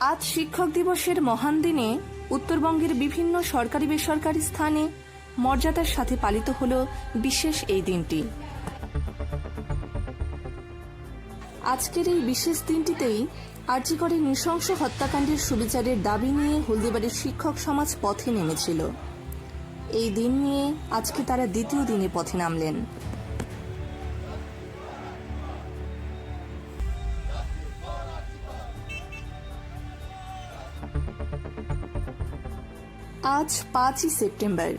আজ শিক্ষক দিবসের মহান দিনে উত্তরবঙ্গের বিভিন্ন সরকারি বেসরকারি স্থানে মর্যাদার সাথে পালিত হল বিশেষ এই দিনটি। আজকের এই বিশেষ দিনটিতেই আর্যিকরের নৃশংস হত্যাকাণ্ডের সুবিচারের দাবি নিয়ে হলদিবাড়ির শিক্ষক সমাজ পথে নেমেছিল। এই দিন নিয়ে আজকে তারা দ্বিতীয় দিনে পথে নামলেন। আজ পাঁচই সেপ্টেম্বর।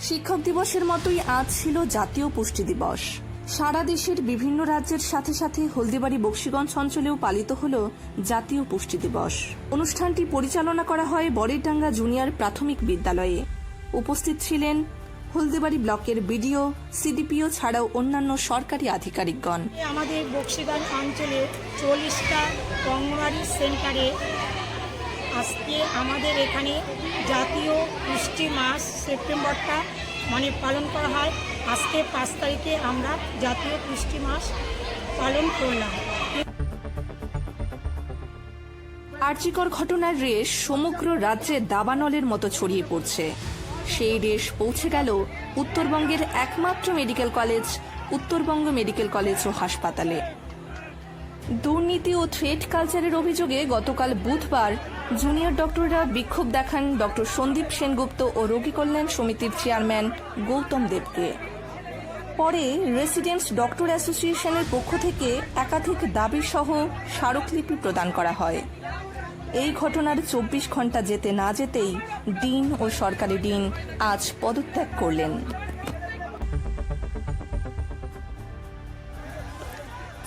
শিক্ষক দিবসের মতোই আজ ছিল জাতীয় পুষ্টি দিবস। সারা দেশের বিভিন্ন রাজ্যের সাথে সাথে হলদিবাড়ি বক্সিগঞ্জ অঞ্চলেও পালিত হল জাতীয় পুষ্টি দিবস। অনুষ্ঠানটি পরিচালনা করা হয় বড়েরডাঙ্গা জুনিয়র প্রাথমিক বিদ্যালয়ে। উপস্থিত ছিলেন হলদিবাড়ি ব্লকের বিডিও, সিডিপিও ছাড়াও অন্যান্য সরকারি আধিকারিকগণ। আমাদের বক্সিগঞ্জ অঞ্চলে চল্লিশটা অঙ্গনওয়াড়ি সেন্টারে আজকে আমাদের এখানে জাতীয় পুষ্টি মাস সেপ্টেম্বরটা মানে পালন করা হয়। আজকে পাঁচ তারিখে আমরা জাতীয় পুষ্টি মাস পালন করলাম। আর্যিকর ঘটনার রেশ সমগ্র রাজ্যে দাবানলের মতো ছড়িয়ে পড়ছে। সেই রেশ পৌঁছে গেল উত্তরবঙ্গের একমাত্র medical college Uttarbanga medical college ও হাসপাতালে। দুর্নীতি ও থ্রেড কালচারের অভিযোগে গতকাল বুধবার জুনিয়র ডক্টররা বিক্ষোভ দেখান ডক্টর সন্দীপ সেনগুপ্ত ও রোগী কল্যাণ সমিতির চেয়ারম্যান গৌতম দেবকে। পরে রেসিডেন্টস ডক্টর অ্যাসোসিয়েশনের পক্ষ থেকে একাধিক দাবি সহ স্মারকলিপি প্রদান করা হয়। এই ঘটনার চব্বিশ ঘণ্টা যেতে না যেতেই ডিন ও সরকারি ডিন আজ পদত্যাগ করলেন।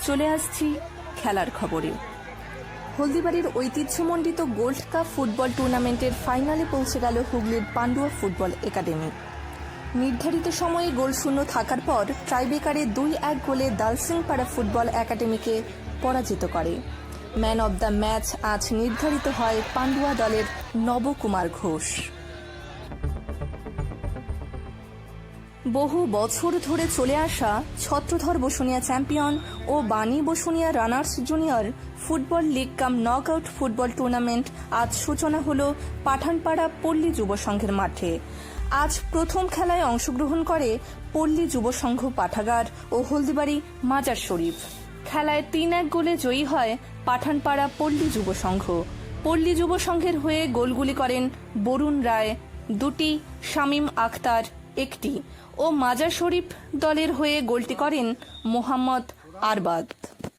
চলে আসছি খেলার খবরে। হলদিবাড়ির ঐতিহ্যমণ্ডিত গোল্ড কাপ ফুটবল টুর্নামেন্টের ফাইনালে পৌঁছে গেল হুগলির পান্ডুয়া ফুটবল একাডেমি। নির্ধারিত সময়ে গোল শূন্য থাকার পর ট্রাইবেকারে দুই এক গোলে দালসিংপাড়া ফুটবল একাডেমিকে পরাজিত করে। ম্যান অব দ্য ম্যাচ আজ নির্ধারিত হয় পান্ডুয়া দলের নবকুমার ঘোষ। বহু বছর ধরে চলে আসা ছত্রধর বসুনিয়া চ্যাম্পিয়ন ও Bani Basunia runners junior football league cum knockout football tournament আজ সূচনা হল পাঠানপাড়া পল্লী যুব সংঘের মাঠে। আজ প্রথম খেলায় অংশগ্রহণ করে পল্লী যুব সংঘ পাঠাগার ও হলদিবাড়ি মাজার শরীফ। খেলায় তিন এক গোলে জয়ী হয় পাঠানপাড়া পল্লী যুব সংঘ। পল্লী যুব সংঘের হয়ে গোলগুলি করেন বরুণ রায়, দুটি শামীম আখতার একটি ও মাজার শরীফ দলের হয়ে গোলটি করেন মোহাম্মদ আরবাদ।